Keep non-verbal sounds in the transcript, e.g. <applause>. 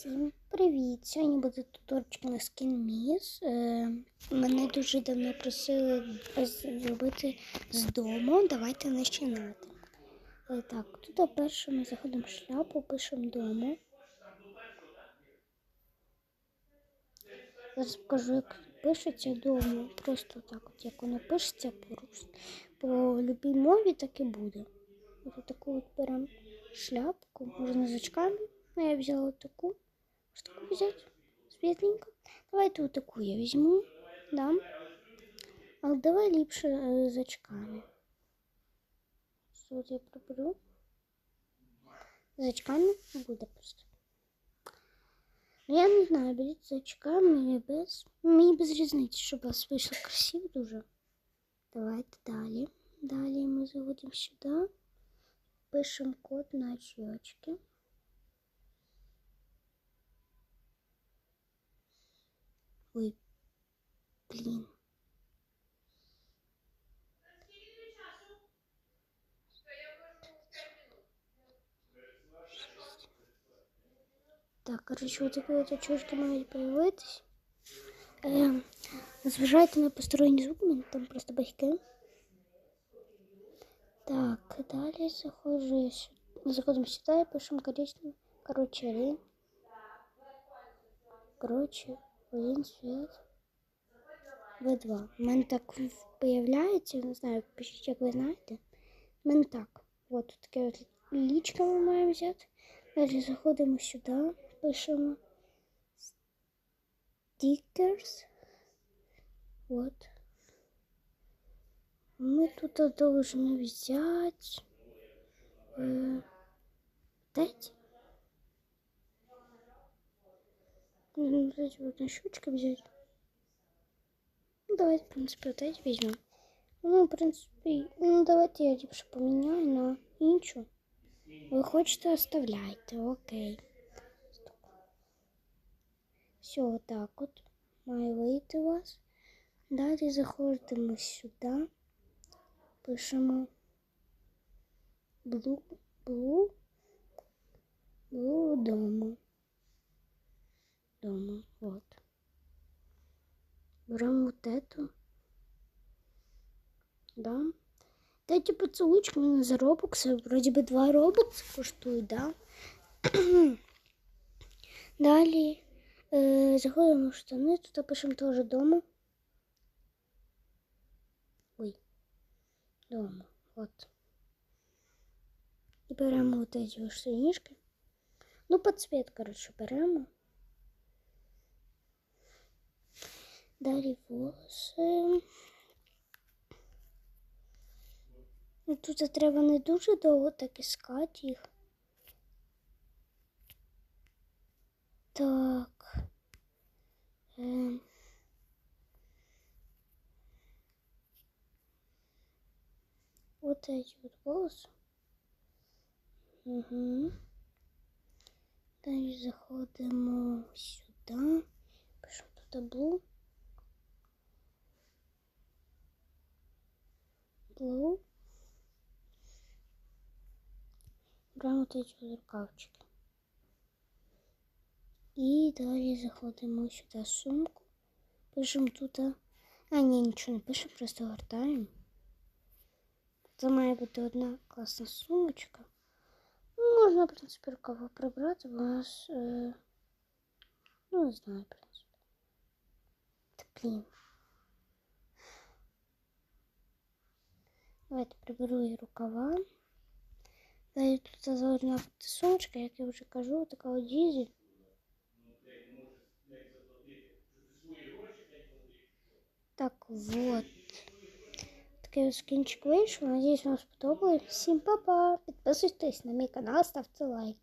Всім привіт! Сьогодні буде туторочка на Міс. Е, мене дуже давно просили зробити з дому. Давайте починати. Е, так, тут перше ми заходимо в шляпу, пишемо дому. Зараз покажу, як пишеться дому. Просто так, от як воно пишеться по, любій мові, так і буде. Ось таку от беремо шляпку, можна з очками. Ну, я взяла таку. Ось таку взяти. Светленько. Давайте вот таку я візьму. Да. Але давай ліпше е, з очками. От я приберу. З очками буде просто. Ну, я не знаю, беріть з очками і без. Мені без різниці, щоб у вас вийшло красиво дуже. Давайте далі. Далі ми заводимо сюди. Пишемо код на очечки. Ой, блін. Так, короче, вот такие вот очечки мають появитись. Е, зважайте на посторонні звуки, мене там просто батьки. Так, далі заходжу я сюди. Заходимо сюди і пишемо коричневий. Короче, один. Короче, один свет. В2. У мене так появляється, не знаю, пишіть, як ви знаєте. У мене так. От тут таке от лічка ми маємо взяти. Далі заходимо сюди, пишемо stickers. Вот. Мы тут должны взять э, дайте. Нужно вот эти вот на щучки взять. Ну, давайте, в принципе, вот эти возьмем. Ну, в принципе, ну, давайте я ліпше поменяю на нічого. Ви хочете, оставляйте, окей. Все, отак от. Має вийти у вас. Далі заходимо сюди. Пишемо blue, blue, blue дома. Дома, вот. Беремо вот эту. Да. Дайте поцелуйчик, мене за робокси. Вроді би два робокси коштують, да? <clears throat> Далі е, заходимо в штани, тут пишемо теж дома. Ой, дома. Вот. І беремо вот эти вот штанишки. Ну, под цвет, короче, беремо. Далі волоси. Ну, Тут треба не дуже довго так іскати їх. Так. Ем. Вот эти вот волосы. Угу. Далі заходимо сюди. Пишемо тут блу. Блу. Беремо вот эти вот рукавчики. І далі заходимо сюди сумку. Пишемо тут. А, ні, нічого не пишемо, просто гортаємо. Це має бути одна класна сумочка. Можна, в принципі, рукава прибрати, у нас. Е... Ну, не знаю, в принципі. Та блін. Давайте приберу її рукава. Далі тут бути сумочка, як я вже кажу, така от дізель. Так, вот. Такий ось кінчик вийшов. Надіюсь, вам сподобалось. Всім па-па! Підписуйтесь на мій канал, ставте лайки.